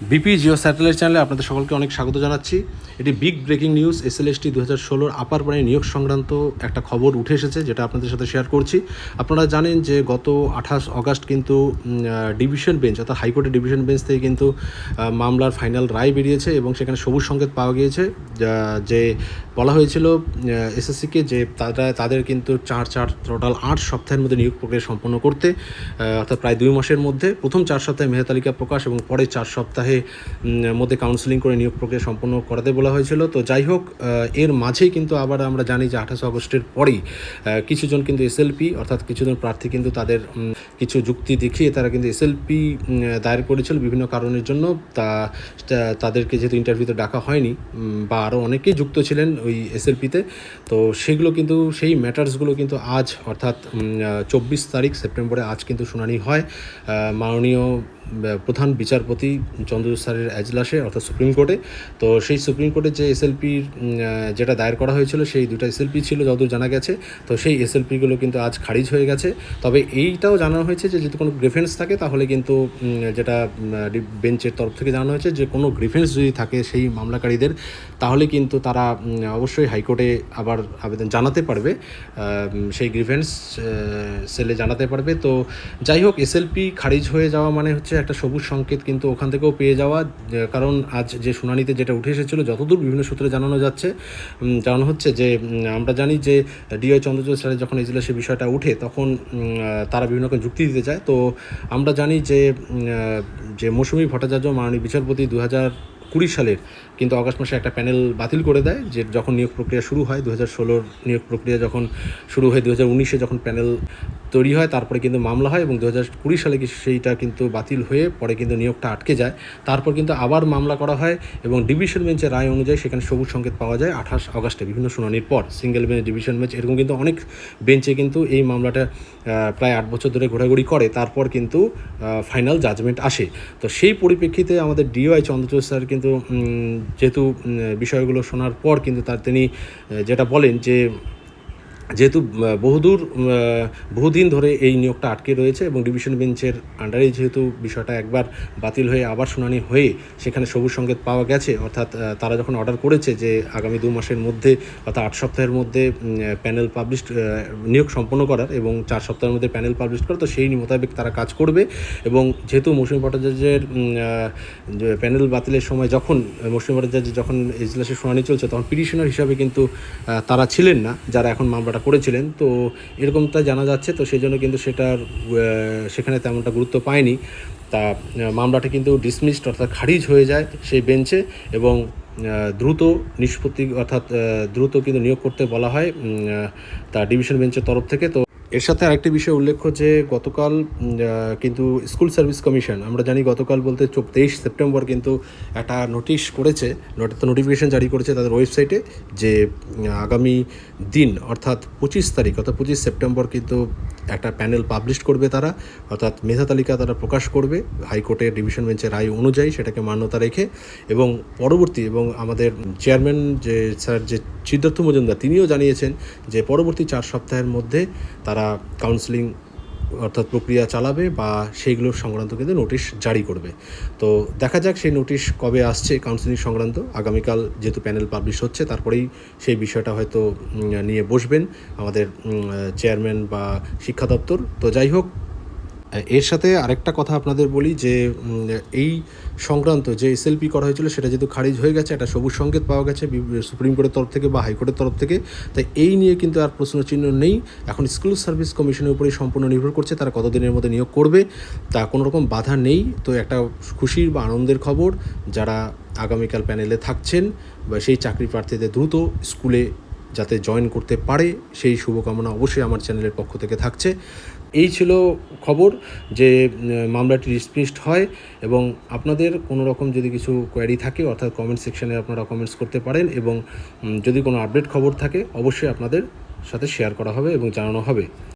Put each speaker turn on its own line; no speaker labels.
BP Jio satellite চ্যানেলে আপনাদের সকলকে অনেক স্বাগত জানাচ্ছি। এটি big breaking news S L ST দু হাজার ষোলোর আপার প্রাণী নিয়োগ সংক্রান্ত একটা খবর উঠে এসেছে, যেটা আপনাদের সাথে শেয়ার করছি। আপনারা জানেন যে গত আঠাশ অগাস্ট কিন্তু ডিভিশন বেঞ্চ অর্থাৎ হাইকোর্টের ডিভিশন বেঞ্চ থেকে কিন্তু মামলার ফাইনাল রায় বেরিয়েছে এবং সেখানে সবুজ সংকেত পাওয়া গিয়েছে যা- বলা হয়েছিল এসএসসিকে যে তারা, তাদের কিন্তু চার চার, টোটাল আট সপ্তাহের মধ্যে নিয়োগ প্রক্রিয়া সম্পন্ন করতে অর্থাৎ প্রায় দুই মাসের মধ্যে প্রথম চার সপ্তাহে মেধা তালিকা প্রকাশ এবং পরে চার সপ্তাহে মধ্যে কাউন্সিলিং করে নিয়োগ প্রক্রিয়া সম্পন্ন করাতে বলা হয়েছিল। তো যাই হোক এর মাঝেই কিন্তু আবার আমরা জানি যে আঠাশে আগস্টের পরেই কিছুজন কিন্তু এসএলপি অর্থাৎ কিছুজন প্রার্থী কিন্তু তাদের কিছু যুক্তি দেখিয়ে তারা কিন্তু এসএলপি দায়ের করেছিল বিভিন্ন কারণের জন্য। তা তাদেরকে যেহেতু ইন্টারভিউতে ডাকা হয়নি বা আরও অনেকেই যুক্ত ছিলেন ওই এসএলপিতে তো সেগুলো কিন্তু, সেই ম্যাটার্সগুলো কিন্তু আজ, অর্থাৎ চব্বিশ তারিখ, সেপ্টেম্বরে আজ কিন্তু শুনানি হয়। মাননীয় প্রধান বিচারপতি চন্দ্রচূড় স্যারের এজলাসে, অর্থাৎ সুপ্রিম কোর্টে। তো সেই সুপ্রিম কোর্টে যে এসএলপির যেটা দায়ের করা হয়েছিল, সেই দুটো এসএলপি ছিল যতদূর জানা গেছে। তো সেই এসএলপিগুলো কিন্তু আজ খারিজ হয়ে গেছে। তবে এইটাও জানানো হয়েছে যে, যদি কোনো গ্রিফেন্স থাকে, তাহলে কিন্তু যেটা বেঞ্চের তরফ থেকে জানানো হয়েছে যে, কোনো গ্রিফেন্স যদি থাকে সেই মামলাকারীদের, তাহলে কিন্তু তারা অবশ্যই হাইকোর্টে আবার আবেদন জানাতে পারবে। সেই গ্রিভেন্স সেলে জানাতে পারবে। তো যাই হোক এসএলপি খারিজ হয়ে যাওয়া মানে হচ্ছে একটা সবুজ সংকেত কিন্তু ওখান থেকেও পেয়ে যাওয়া কারণ আজ যে শুনানিতে যেটা উঠে এসেছিল, যতদূর বিভিন্ন সূত্রে জানানো যাচ্ছে জানানো হচ্ছে যে আমরা জানি যে ডিওয়াই চন্দ্রচূড় স্যারের যখন এজলাসে বিষয়টা উঠে, তখন তারা বিভিন্ন রকম যুক্তি দিতে চায়। তো আমরা জানি যে যে মৌসুমী ভট্টাচার্য, মাননীয় বিচারপতি দু হাজার কুড়ি সালের কিন্তু অগাস্ট মাসে একটা প্যানেল বাতিল করে দেয়, যে যখন নিয়োগ প্রক্রিয়া শুরু হয় দু হাজার ষোলোর নিয়োগ প্রক্রিয়া যখন শুরু হয় দু হাজার উনিশে যখন প্যানেল তৈরি হয়, তারপরে কিন্তু মামলা হয় এবং দু কুড়ি সালে সেইটা কিন্তু বাতিল হয়ে পরে কিন্তু নিয়োগটা আটকে যায়। তারপর কিন্তু আবার মামলা করা হয় এবং ডিভিশন বেঞ্চের রায় অনুযায়ী সেখানে সবুজ সংকেত পাওয়া যায় আঠাশ আগস্টে, বিভিন্ন শুনানির পর। সিঙ্গেল বেঞ্চ, ডিভিশন বেঞ্চ এরকম কিন্তু অনেক বেঞ্চে কিন্তু এই মামলাটা প্রায় আট বছর ধরে ঘোরাঘুরি করে, তারপর কিন্তু ফাইনাল জাজমেন্ট আসে। তো সেই পরিপ্রেক্ষিতে আমাদের ডিওআই চন্দ্রচূড় স্যার কিন্তু যেহেতু বিষয়গুলো শোনার পর কিন্তু তার তিনি যেটা বলেন যে যেহেতু বহুদূর বহুদিন ধরে এই নিয়োগটা আটকে রয়েছে এবং ডিভিশন বেঞ্চের আন্ডারে যেহেতু বিষয়টা একবার বাতিল হয়ে আবার শুনানি হয়ে সেখানে সবুজ সংকেত পাওয়া গেছে, অর্থাৎ তারা যখন অর্ডার করেছে যে আগামী দু মাসের মধ্যে অর্থাৎ আট সপ্তাহের মধ্যে প্যানেল পাবলিশ নিয়োগ সম্পন্ন করার এবং চার সপ্তাহের মধ্যে প্যানেল পাবলিশ করার, তো সেই মোতাবেক তারা কাজ করবে এবং যেহেতু মৌসুমী ভট্টাচার্যের প্যানেল বাতিলের সময় যখন, মৌসুমী ভট্টাচার্য যখন এজলাসের শুনানি চলছে, তখন পিটিশনার হিসাবে কিন্তু তারা ছিলেন না, যারা এখন মামলাটা করেছিলেন। তো এরকমটা জানা যাচ্ছে, তো সেই জন্য কিন্তু সেটার সেখানে তেমনটা গুরুত্ব পায়নি। তা মামলাটা কিন্তু ডিসমিসড অর্থাৎ খারিজ হয়ে যায় সেই বেঞ্চে এবং দ্রুত নিষ্পত্তি, অর্থাৎ দ্রুত কিন্তু নিয়োগ করতে বলা হয় তা ডিভিশন বেঞ্চের তরফ থেকে। তো এর সাথে আরেকটি বিষয় উল্লেখ্য যে গতকাল কিন্তু স্কুল সার্ভিস কমিশন, আমরা জানি গতকাল বলতে তেইশ সেপ্টেম্বর কিন্তু একটা নোটিশ করেছে, নোট নোটিফিকেশন জারি করেছে তাদের ওয়েবসাইটে যে আগামী দিন, অর্থাৎ পঁচিশ তারিখ, অর্থাৎ পঁচিশ সেপ্টেম্বর কিন্তু একটা প্যানেল পাবলিশ করবে তারা, অর্থাৎ মেধা তালিকা তারা প্রকাশ করবে হাইকোর্টের ডিভিশন বেঞ্চের রায় অনুযায়ী সেটাকে মান্যতা রেখে এবং পরবর্তী এবং আমাদের চেয়ারম্যান যে স্যার, যে সিদ্ধার্থ মজুমদার, তিনিও জানিয়েছেন যে পরবর্তী চার সপ্তাহের মধ্যে তারা কাউন্সিলিং অর্থাৎ প্রক্রিয়া চালাবে বা সেইগুলোর সংক্রান্ত কিন্তু নোটিশ জারি করবে। তো দেখা যাক সেই নোটিশ কবে আসছে, কাউন্সিলিং সংক্রান্ত। আগামীকাল যেহেতু প্যানেল পাবলিশ হচ্ছে, তারপরেই সেই বিষয়টা হয়তো নিয়ে বসবেন আমাদের চেয়ারম্যান বা শিক্ষা দপ্তর। তো যাই হোক এর সাথে আরেকটা কথা আপনাদের বলি যে এই সংক্রান্ত যে এসএলপি করা হয়েছিল, সেটা যেহেতু খারিজ হয়ে গেছে, একটা সবুজ সংকেত পাওয়া গেছে সুপ্রিম কোর্টের তরফ থেকে বা হাইকোর্টের তরফ থেকে। তাই এই নিয়ে কিন্তু আর প্রশ্নচিহ্ন নেই। এখন স্কুল সার্ভিস কমিশনের উপরেই সম্পূর্ণ নির্ভর করছে, তারা কতদিনের মধ্যে নিয়োগ করবে, তা কোনো রকম বাধা নেই। তো একটা খুশির বা আনন্দের খবর, যারা আগামীকাল প্যানেলে থাকছেন, বা সেই চাকরি প্রার্থীদের দ্রুত স্কুলে যাতে জয়েন করতে পারে, সেই শুভকামনা অবশ্যই আমার চ্যানেলের পক্ষ থেকে থাকছে। এই ছিল খবর যে মামলাটি ডিসমিসড হয় এবং আপনাদের কোনো রকম যদি কিছু কোয়ারি থাকে, অর্থাৎ কমেন্ট সেকশানে আপনারা কমেন্টস করতে পারেন এবং যদি কোনো আপডেট খবর থাকে, অবশ্যই আপনাদের সাথে শেয়ার করা হবে এবং জানানো হবে।